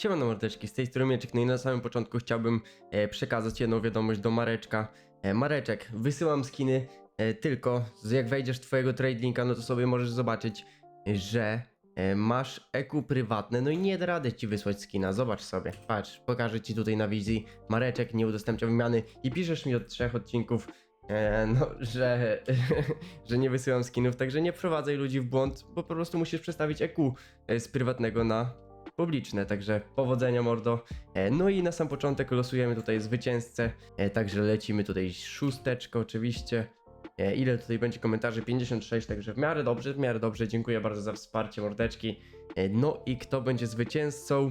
Siemano mordeczki, z tej strony Mieczek, no i na samym początku chciałbym e, przekazać jedną wiadomość do Mareczka. E, Mareczek, wysyłam skiny e, tylko, jak wejdziesz twojego trade linka, no to sobie możesz zobaczyć, że masz EQ prywatne, no i nie da rady ci wysłać skina, zobacz sobie, patrz, pokażę ci tutaj na wizji, Mareczek nie udostępnia wymiany i piszesz mi od trzech odcinków, e, no, że, że nie wysyłam skinów, także nie wprowadzaj ludzi w błąd, bo po prostu musisz przestawić EQ e, z prywatnego na publiczne, także powodzenia mordo. E, No i na sam początek losujemy tutaj zwycięzcę, e, także lecimy tutaj szósteczkę oczywiście. E, Ile tutaj będzie komentarzy? 56, także w miarę dobrze, w miarę dobrze. Dziękuję bardzo za wsparcie mordeczki. No i kto będzie zwycięzcą?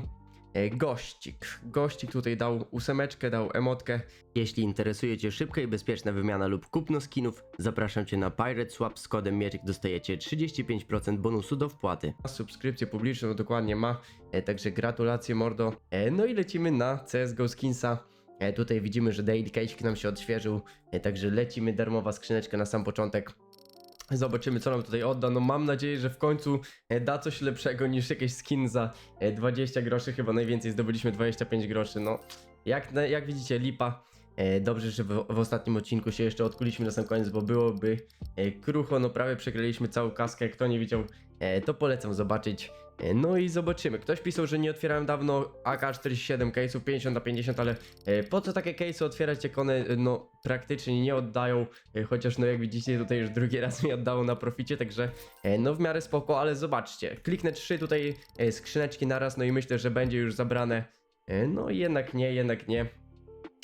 E, Gościk. Gościk tutaj dał ósemeczkę, dał emotkę. Jeśli interesuje Cię szybka i bezpieczna wymiana lub kupno skinów, zapraszam Cię na Pirate Swap z kodem Mieczek dostajecie 35% bonusu do wpłaty. Subskrypcję publiczną dokładnie ma, e, także gratulacje mordo. E, no i lecimy na CSGO Skinsa. Tutaj widzimy, że Daily Cage nam się odświeżył, także lecimy darmowa skrzyneczka na sam początek. Zobaczymy, co nam tutaj odda. No mam nadzieję, że w końcu e, da coś lepszego niż jakieś skin za e, 20 groszy. Chyba najwięcej zdobyliśmy 25 groszy. No, jak, jak widzicie, lipa. E, Dobrze, że w, w ostatnim odcinku się jeszcze odkuliśmy na sam koniec, bo byłoby e, krucho. No prawie przekryliśmy całą kaskę. Kto nie widział, e, to polecam zobaczyć. No i zobaczymy. Ktoś pisał, że nie otwierałem dawno AK-47 case'ów 50 na 50, ale po co takie case'y otwierać, jak one no praktycznie nie oddają, chociaż no jak widzicie tutaj już drugi raz mi oddało na proficie, także no w miarę spoko, ale zobaczcie, kliknę trzy tutaj skrzyneczki naraz, no i myślę, że będzie już zabrane, no jednak nie, jednak nie.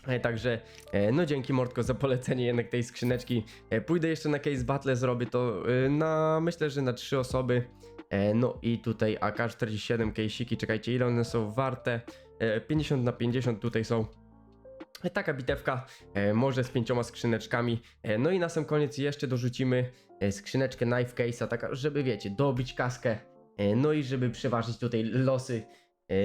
E, Także, e, no dzięki Mordko za polecenie jednak tej skrzyneczki. E, Pójdę jeszcze na case battle, zrobię to na, myślę, że na trzy osoby. No i tutaj AK-47 case'iki, czekajcie ile one są warte. E, 50 na 50 tutaj są. Taka bitewka, może z pięcioma skrzyneczkami. No i na sam koniec jeszcze dorzucimy skrzyneczkę knife case'a, taka, żeby wiecie, dobić kaskę. No i żeby przeważyć tutaj losy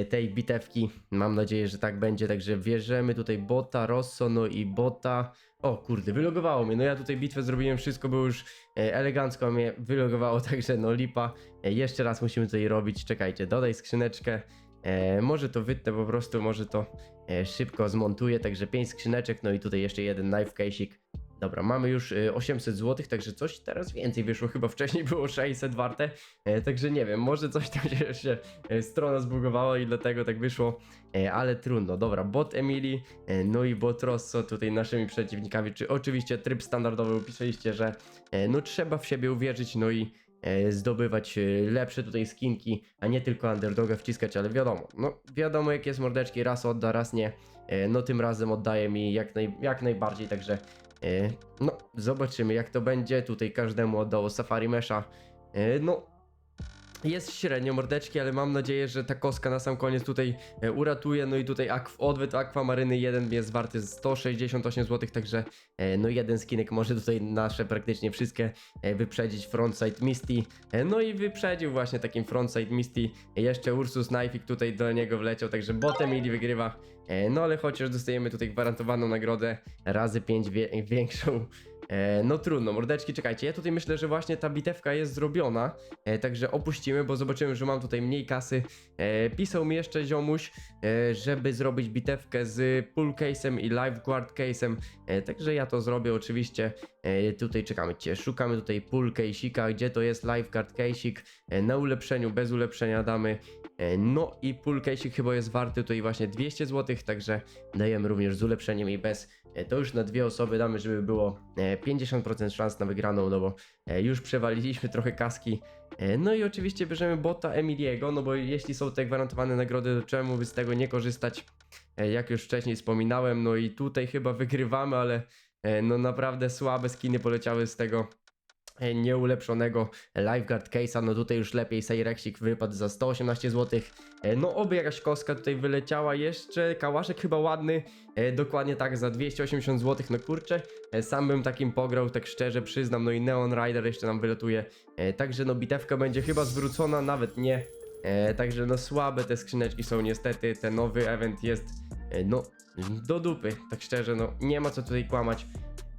tej bitewki. Mam nadzieję, że tak będzie, także bierzemy tutaj bota, Rosso, no i bota. O kurde, wylogowało mnie. No ja tutaj bitwę zrobiłem, wszystko było już e, elegancko, mnie wylogowało, także no lipa. E, Jeszcze raz musimy tutaj robić, czekajcie, dodaj skrzyneczkę. E, może to wytnę po prostu, może to e, szybko zmontuję, także 5 skrzyneczek, no i tutaj jeszcze jeden knife case'ik. Dobra, mamy już e, 800 zł, także coś teraz więcej wyszło, chyba wcześniej było 600 warte, e, także nie wiem, może coś tam się e, strona zbugowała i dlatego tak wyszło, e, ale trudno. Dobra, bot Emily, no i bot Rosso tutaj naszymi przeciwnikami, czy oczywiście tryb standardowy upisaliście, że no trzeba w siebie uwierzyć, no i zdobywać lepsze tutaj skinki, a nie tylko underdoga wciskać, ale wiadomo, no wiadomo jak jest mordeczki, raz odda, raz nie, no tym razem oddaje mi jak, naj, jak najbardziej, także no zobaczymy jak to będzie, tutaj każdemu oddało Safari Mesha, e, no jest średnio mordeczki, ale mam nadzieję, że ta koska na sam koniec tutaj e, uratuje. No i tutaj akw, odwyt akwamaryny 1 jest warty 168 zł, także e, no jeden skinek może tutaj nasze praktycznie wszystkie e, wyprzedzić frontside Misty. No i wyprzedził właśnie takim frontside Misty. Jeszcze Ursus Knife'ik tutaj do niego wleciał, także botem Mili wygrywa. No ale chociaż dostajemy tutaj gwarantowaną nagrodę razy 5 wie, większą. E, No trudno, mordeczki, czekajcie. Ja tutaj myślę, że właśnie ta bitewka jest zrobiona, e, także opuścimy, bo zobaczymy, że mam tutaj mniej kasy. E, pisał mi jeszcze ziomuś, e, żeby zrobić bitewkę z pull case'em i lifeguard case'em, e, także ja to zrobię oczywiście. E, tutaj czekamy cię, szukamy tutaj pull case'ika, gdzie to jest lifeguard case'ik, e, na ulepszeniu, bez ulepszenia damy. E, no i pull case'ik chyba jest warty tutaj właśnie 200 zł, także dajemy również z ulepszeniem i bez. E, to już na dwie osoby damy, żeby było e, 50% szans na wygraną, no bo e, już przewaliliśmy trochę kaski. E, No i oczywiście bierzemy bota Emiliego, no bo jeśli są te gwarantowane nagrody, to czemu by z tego nie korzystać? E, Jak już wcześniej wspominałem, no i tutaj chyba wygrywamy, ale e, no naprawdę słabe skiny poleciały z tego e, nieulepszonego Lifeguard Case'a, no tutaj już lepiej Sejreksik wypadł za 118 zł. E, No oby jakaś kostka tutaj wyleciała jeszcze, kałaszek chyba ładny, e, dokładnie tak za 280 zł, no kurczę, e, sam bym takim pograł, tak szczerze przyznam, no i Neon Rider jeszcze nam wylatuje, także no bitewka będzie chyba zwrócona, nawet nie, także no słabe te skrzyneczki są niestety, ten nowy event jest, no do dupy, tak szczerze, no nie ma co tutaj kłamać,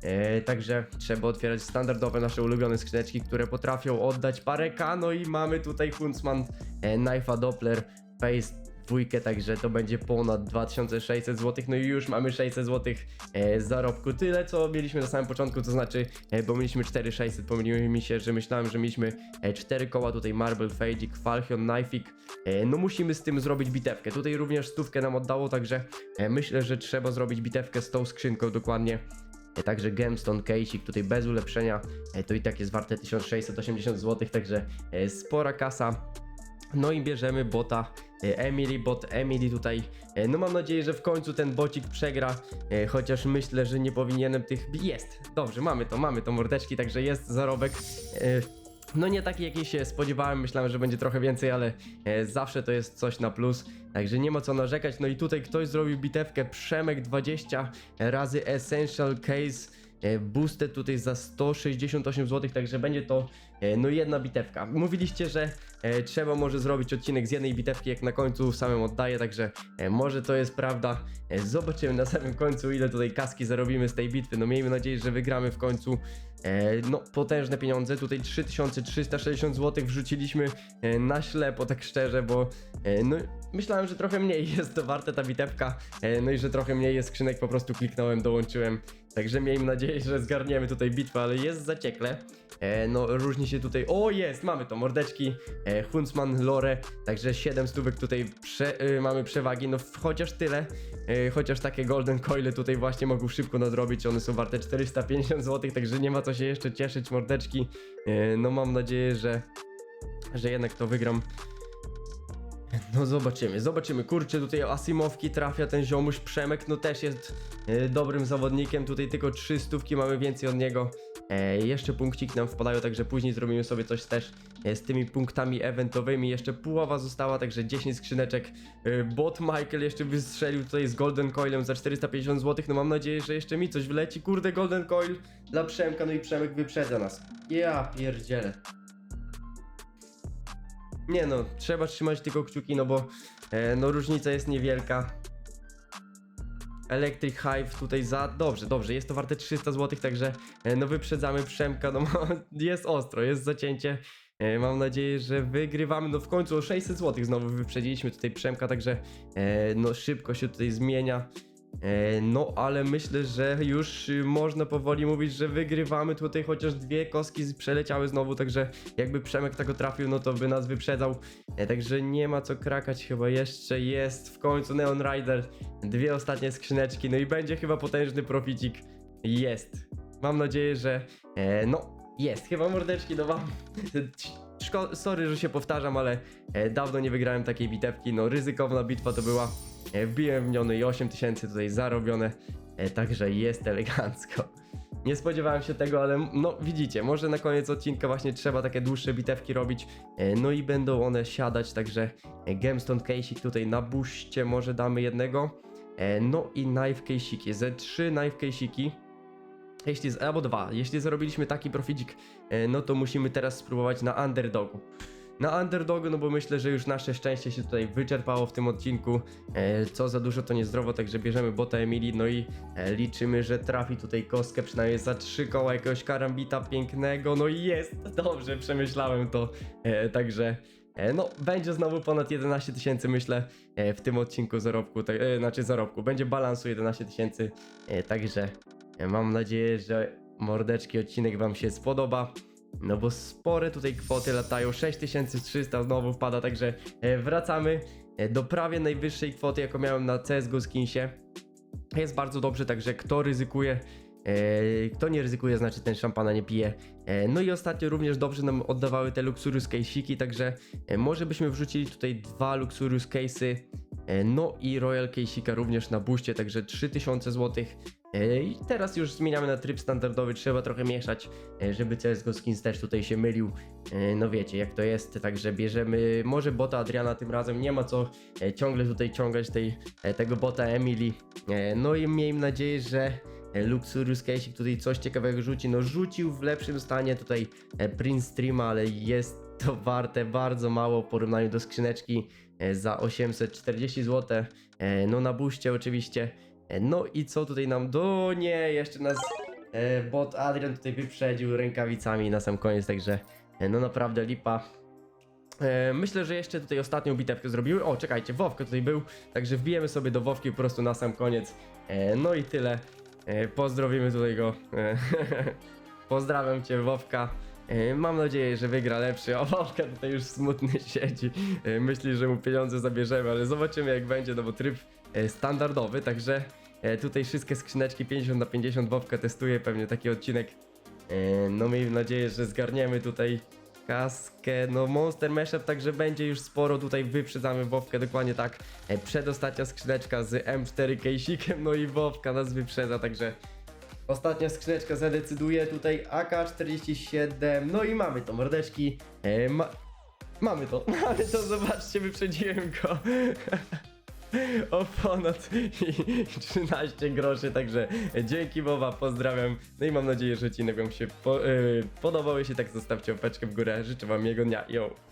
E, także trzeba otwierać standardowe nasze ulubione skrzyneczki, które potrafią oddać parę K. No i mamy tutaj Huntsman, e, Knife'a Doppler, Face dwójkę, także to będzie ponad 2600 zł, no i już mamy 600 zł e, zarobku, tyle co mieliśmy na samym początku, to znaczy, e, bo mieliśmy 4600, pomyliło mi się, że myślałem, że mieliśmy e, 4 koła, tutaj Marble, Fejdik, Falchion, Knifeik, e, no musimy z tym zrobić bitewkę, tutaj również stówkę nam oddało, także e, myślę, że trzeba zrobić bitewkę z tą skrzynką dokładnie, Także Gemstone Case'ik tutaj bez ulepszenia e, to i tak jest warte 1680 zł, także e, spora kasa. No i bierzemy bota e, Emily, bot Emily tutaj. e, No mam nadzieję, że w końcu ten bocik przegra, e, chociaż myślę, że nie powinienem tych... Jest! Dobrze, mamy to, mamy to mordeczki, także jest zarobek. No nie taki jaki się spodziewałem, myślałem, że będzie trochę więcej, ale e, zawsze to jest coś na plus. Także nie ma co narzekać. No i tutaj ktoś zrobił bitewkę Przemek 20 razy Essential Case. E, Boosted tutaj za 168 zł, także będzie to e, no jedna bitewka. Mówiliście, że e, trzeba może zrobić odcinek z jednej bitewki, jak na końcu samym oddaję, także może to jest prawda. Zobaczymy na samym końcu, ile tutaj kaski zarobimy z tej bitwy. No miejmy nadzieję, że wygramy w końcu. No potężne pieniądze, tutaj 3360 zł wrzuciliśmy na ślepo, tak szczerze, bo no myślałem, że trochę mniej jest to warte ta bitewka, no i że trochę mniej jest skrzynek, po prostu kliknąłem, dołączyłem. Także miejmy nadzieję, że zgarniemy tutaj bitwę, ale jest zaciekle. E, no różni się tutaj. O, jest! Mamy to mordeczki. E, Huntsman, Lore. Także 7 stówek tutaj prze, e, mamy przewagi. No chociaż tyle. E, chociaż takie golden coile tutaj właśnie mogą szybko nadrobić. One są warte 450 zł, także nie ma co się jeszcze cieszyć, mordeczki. E, no mam nadzieję, że, że jednak to wygram. No zobaczymy, zobaczymy. Kurczę, tutaj Asimowki trafia ten ziomuś Przemek, no też jest e, dobrym zawodnikiem. Tutaj tylko 3 stówki mamy więcej od niego. E, jeszcze punkcik nam wpadają, także później zrobimy sobie coś też e, z tymi punktami eventowymi. Jeszcze połowa została, także 10 skrzyneczek. E, bot Michael jeszcze wystrzelił tutaj z Golden Coilem za 450 zł. No mam nadzieję, że jeszcze mi coś wyleci. Kurde, Golden Coil dla Przemka, no i Przemek wyprzedza nas. Ja pierdzielę. Nie no, trzeba trzymać tylko kciuki, no bo e, no różnica jest niewielka. Electric Hive tutaj za... Dobrze, dobrze, jest to warte 300 zł, także e, no wyprzedzamy Przemka, no jest ostro, jest zacięcie. E, Mam nadzieję, że wygrywamy. No w końcu o 600 zł znowu wyprzedziliśmy tutaj Przemka, także e, no szybko się tutaj zmienia. E, No, ale myślę, że już y, można powoli mówić, że wygrywamy tutaj, chociaż dwie kostki z- przeleciały znowu, także jakby Przemek tego trafił, no to by nas wyprzedzał. E, Także nie ma co krakać, chyba jeszcze jest w końcu Neon Rider. Dwie ostatnie skrzyneczki, no i będzie chyba potężny proficik. Jest. Mam nadzieję, że e, no jest. Chyba mordeczki do wam. Szko- sorry, że się powtarzam, ale e, dawno nie wygrałem takiej bitewki. No ryzykowna bitwa to była. E, wbiłem w nią no i 8000 tutaj zarobione. E, także jest elegancko. Nie spodziewałem się tego, ale no widzicie, może na koniec odcinka właśnie trzeba takie dłuższe bitewki robić. E, No i będą one siadać, także e, Gemstone Case'ik tutaj na buście może damy jednego. E, No i Knife Case'iki, ze trzy Knife Case'iki. Jeśli, albo dwa, jeśli zarobiliśmy taki proficik, e, no to musimy teraz spróbować na underdogu. Na underdogu, no bo myślę, że już nasze szczęście się tutaj wyczerpało w tym odcinku. E, co za dużo to niezdrowo, także bierzemy bota Emily, no i e, liczymy, że trafi tutaj kostkę przynajmniej za trzy koła jakiegoś karambita pięknego. No i jest, dobrze, przemyślałem to. Także no, będzie znowu ponad 11 tysięcy, myślę, w tym odcinku zarobku, e, znaczy zarobku. Będzie balansu 11 tysięcy, także mam nadzieję, że mordeczki odcinek wam się spodoba. No bo spore tutaj kwoty latają, 6300 znowu wpada, także e, wracamy e, do prawie najwyższej kwoty, jaką miałem na CSGO Skinsie. Jest bardzo dobrze, także kto ryzykuje, kto nie ryzykuje, znaczy ten szampana nie pije. E, no i ostatnio również dobrze nam oddawały te Luxurious case'iki, także e, może byśmy wrzucili tutaj dwa Luxurious case'y, e, no i Royal case'ika również na buście, także 3000 zł. E, I teraz już zmieniamy na tryb standardowy, trzeba trochę mieszać, e, żeby CSGO Skins też tutaj się mylił. E, No wiecie jak to jest, także bierzemy może bota Adriana tym razem, nie ma co e, ciągle tutaj ciągać tej, e, tego bota Emily. E, No i miejmy nadzieję, że e, Luxurious Case'ik tutaj coś ciekawego rzuci. No rzucił w lepszym stanie tutaj e, Prince Streama, ale jest to warte bardzo mało w porównaniu do skrzyneczki e, za 840 zł. E, No na buście oczywiście. E, No i co tutaj nam do nie, jeszcze nas e, bot Adrian tutaj wyprzedził rękawicami na sam koniec, także e, no naprawdę lipa. E, myślę, że jeszcze tutaj ostatnią bitewkę zrobiły. O, czekajcie, Wowka tutaj był, także wbijemy sobie do Wowki po prostu na sam koniec. E, no i tyle. E, pozdrowimy tutaj go. E, Pozdrawiam cię, Wowka. E, Mam nadzieję, że wygra lepszy. O, Wowka tutaj już smutny siedzi. Myśli, że mu pieniądze zabierzemy, ale zobaczymy jak będzie, no bo tryb standardowy, także tutaj wszystkie skrzyneczki 50 na 50 Wowka testuje, pewnie taki odcinek. No miejmy nadzieję, że zgarniemy tutaj kaskę, no Monster Mashup, także będzie już sporo, tutaj wyprzedzamy Wowkę, dokładnie tak. E, Przedostatnia skrzyneczka z M4 Kejsikiem, no i Wowka nas wyprzedza, także ostatnia skrzyneczka zadecyduje, tutaj AK-47, no i mamy to, mordeczki, e, ma... Mamy to, mamy to, zobaczcie, wyprzedziłem go. O ponad 13 groszy, także dzięki Boba, pozdrawiam. No i mam nadzieję, że odcinek Wam się po, yy, podobał. Jeśli tak, zostawcie łapeczkę w górę. Życzę Wam miłego dnia. Yo!